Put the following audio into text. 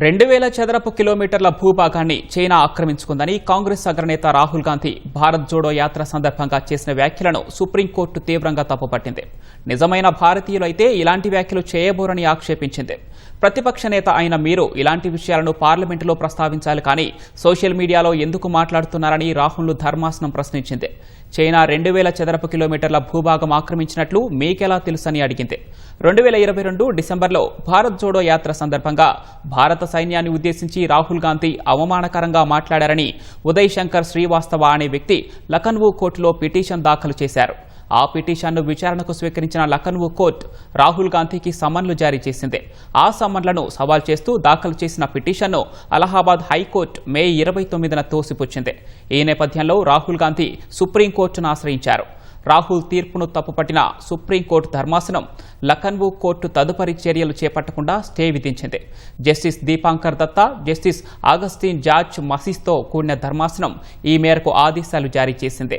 రెండు వేల చదరపు కిలోమీటర్ల భూభాగాన్ని చైనా ఆక్రమించుకుందని కాంగ్రెస్ అగ్రనేత రాహుల్ గాంధీ భారత్ జోడో యాత్ర సందర్భంగా చేసిన వ్యాఖ్యలను సుప్రీంకోర్టు తీవ్రంగా తప్పుపట్టింది. నిజమైన భారతీయులు అయితే ఇలాంటి వ్యాఖ్యలు చేయబోరని ఆక్షేపించింది. ప్రతిపక్ష నేత అయిన మీరు ఇలాంటి విషయాలను పార్లమెంటులో ప్రస్తావించాలి కానీ సోషల్ మీడియాలో ఎందుకు మాట్లాడుతున్నారని రాహుల్ను ధర్మాసనం ప్రశ్నించింది. చైనా రెండు వేల చదరపు కిలోమీటర్ల భూభాగం ఆక్రమించినట్లు మీకెలా తెలుసని అడిగింది. రెండు వేల ఇరవై రెండు డిసెంబర్లో భారత్ జోడో యాత్ర సందర్భంగా భారత సైన్యాన్ని ఉద్దేశించి రాహుల్ గాంధీ అవమానకరంగా మాట్లాడారని ఉదయ్ శంకర్ శ్రీవాస్తవ అనే వ్యక్తి లఖన్వూ కోర్టులో పిటిషన్ దాఖలు చేశారు. ఆ పిటిషన్ను విచారణకు స్వీకరించిన లఖన్వూ కోర్టు రాహుల్ గాంధీకి సమన్లు జారీ చేసింది. ఆ సమన్లను సవాల్ చేస్తూ దాఖలు చేసిన పిటిషన్ను అలహాబాద్ హైకోర్టు మే ఇరవై తొమ్మిదిన తోసిపుచ్చింది. ఈ నేపథ్యంలో రాహుల్ గాంధీ సుప్రీంకోర్టును ఆశ్రయించారు. రాహుల్ తీర్పును తప్పుపట్టిన సుప్రీంకోర్టు ధర్మాసనం లఖన్వూ కోర్టు తదుపరి చర్యలు చేపట్టకుండా స్టే విధించింది. Justice Dipankar Datta justice Augustine George మసీస్తో కూడిన ధర్మాసనం ఈ మేరకు ఆదేశాలు జారీ చేసింది.